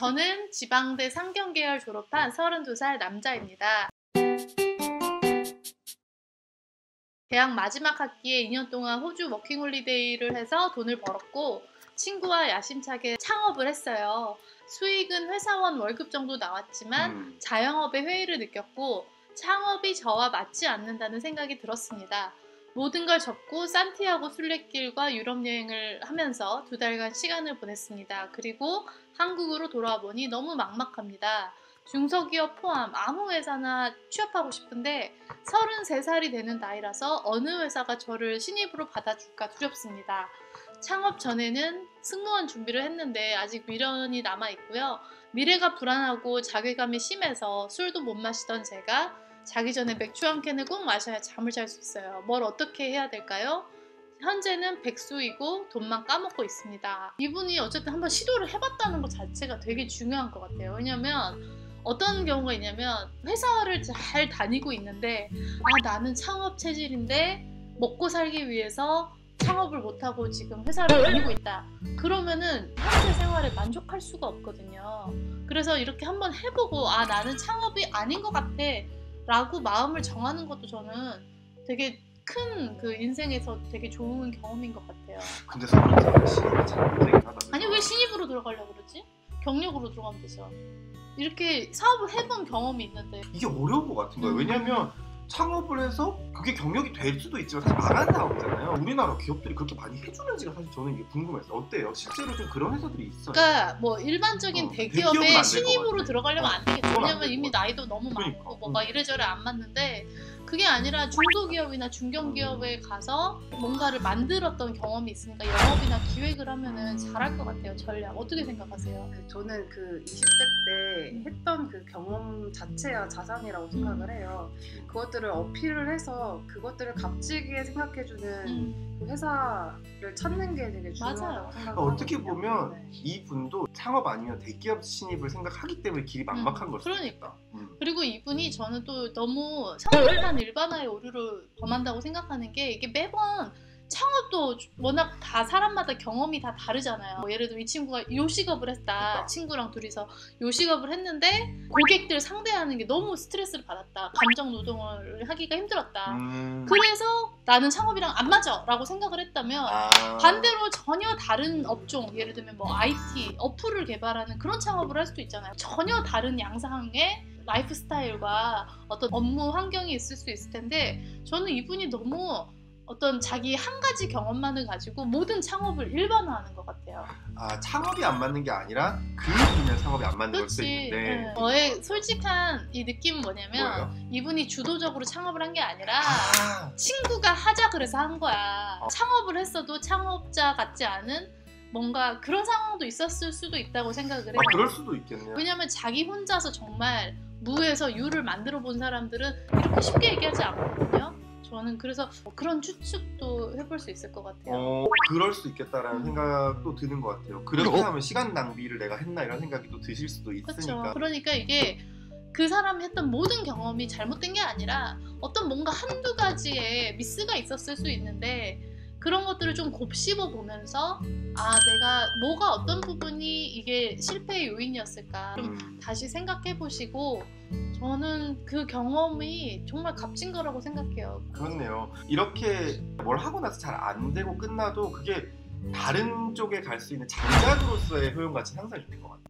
저는 지방대 상경계열 졸업한 32살 남자입니다. 대학 마지막 학기에 2년 동안 호주 워킹홀리데이를 해서 돈을 벌었고 친구와 야심차게 창업을 했어요. 수익은 회사원 월급 정도 나왔지만 음. 자영업의 회의를 느꼈고 창업이 저와 맞지 않는다는 생각이 들었습니다. 모든 걸 접고 산티아고 순례길과 유럽 여행을 하면서 두 달간 시간을 보냈습니다. 그리고 한국으로 돌아와 보니 너무 막막합니다. 중소기업 포함 아무 회사나 취업하고 싶은데 33살이 되는 나이라서 어느 회사가 저를 신입으로 받아줄까 두렵습니다. 창업 전에는 승무원 준비를 했는데 아직 미련이 남아 있고요. 미래가 불안하고 자괴감이 심해서 술도 못 마시던 제가 자기 전에 맥주 한 캔을 꼭 마셔야 잠을 잘 수 있어요. 뭘 어떻게 해야 될까요? 현재는 백수이고 돈만 까먹고 있습니다. 이분이 어쨌든 한번 시도를 해봤다는 것 자체가 되게 중요한 것 같아요. 왜냐면 어떤 경우가 있냐면 회사를 잘 다니고 있는데 아 나는 창업 체질인데 먹고 살기 위해서 창업을 못하고 지금 회사를 다니고 있다. 그러면은 현재 생활에 만족할 수가 없거든요. 그래서 이렇게 한번 해보고 아 나는 창업이 아닌 것 같아 라고 마음을 정하는 것도 저는 되게 큰 그 인생에서 되게 좋은 경험인 것 같아요. 근데 살 신입이 하다. 아니 왜 신입으로 들어가려고 그러지? 경력으로 들어가면 되죠. 이렇게 사업을 해본 경험이 있는데 이게 어려운 것 같은 거예요. 음. 왜냐하면 창업을 해서 그게 경력이 될 수도 있지만 사실 망한 사업잖아요. 우리나라 기업들이 그렇게 많이 해주는지가 사실 저는 이게 궁금해서 어때요? 실제로 좀 그런 회사들이 있어요. 그러니까 뭐 일반적인 어, 대기업에. 신입으로 들어가려면 안 되겠죠. 그건 안 왜냐면 이미. 나이도 너무 그러니까. 많고 뭐가 이래저래 안 맞는데 그게 아니라 중소기업이나 중견기업에 가서 뭔가를 만들었던 경험이 있으니까 영업이나 기획을 하면은 잘할 것 같아요. 전략 어떻게 생각하세요? 그 저는 그 20대 때 했던 그 경험 자체가 자산이라고 생각을 해요. 그것들을 어필을 해서 그것들을 값지게 생각해주는 음, 그 회사를 찾는 게 되게 중요하다고 맞아요. 생각을 그러니까 어떻게. 보면 네. 이분도 창업 아니면 대기업 신입을 생각하기 때문에 길이 막막한 걸 수도 그러니까. 음. 그리고 이분이 저는 또 너무 성급한 일반화의 오류를 범한다고 생각하는 게 이게 매번 창업도 워낙 다 사람마다 경험이 다 다르잖아요. 뭐 예를 들어 이 친구가 요식업을 했다. 그러니까. 친구랑 둘이서 요식업을 했는데 고객들 상대하는 게 너무 스트레스를 받았다. 감정 노동을 하기가 힘들었다. 음. 그래서 나는 창업이랑 안 맞아 라고 생각을 했다면 아. 반대로 전혀 다른 업종, 예를 들면 뭐 IT, 어플을 개발하는 그런 창업을 할 수도 있잖아요. 전혀 다른 양상의 라이프 스타일과 어떤 업무 환경이 있을 수 있을 텐데 저는 이분이 너무 어떤 자기 한 가지 경험만을 가지고 모든 창업을 일반화하는 것 같아요. 아 창업이 안 맞는 게 아니라 그 분야 창업이 안 맞는 걸 수도 그렇지. 있는데 네. 저의 솔직한 이 느낌은 뭐냐면 뭐예요? 이분이 주도적으로 창업을 한 게 아니라 아, 친구가 하자 그래서 한 거야. 어. 창업을 했어도 창업자 같지 않은 뭔가 그런 상황도 있었을 수도 있다고 생각을 해요. 아, 그럴 수도 있겠네요. 왜냐면 자기 혼자서 정말 무에서 유를 만들어 본 사람들은 이렇게 쉽게 얘기하지 않거든요. 저는 그래서 그런 추측도 해볼 수 있을 것 같아요. 어, 그럴 수 있겠다라는 음. 생각도 드는 것 같아요. 그렇게 하면 시간 낭비를 내가 했나 이런 생각이 또 드실 수도 그렇죠. 있으니까. 그러니까 이게 그 사람이 했던 모든 경험이 잘못된 게 아니라 어떤 뭔가 한두 가지의 미스가 있었을 수 있는데 그런 것들을 좀 곱씹어 보면서 아 내가 뭐가 어떤 부분이 이게 실패의 요인이었을까 좀 음, 다시 생각해 보시고 저는 그 경험이 정말 값진 거라고 생각해요. 그렇네요. 이렇게 뭘 하고 나서 잘 안 되고 끝나도 그게 다른 쪽에 갈 수 있는 장작으로서의 효용 가치는 항상 있는 것 같아요.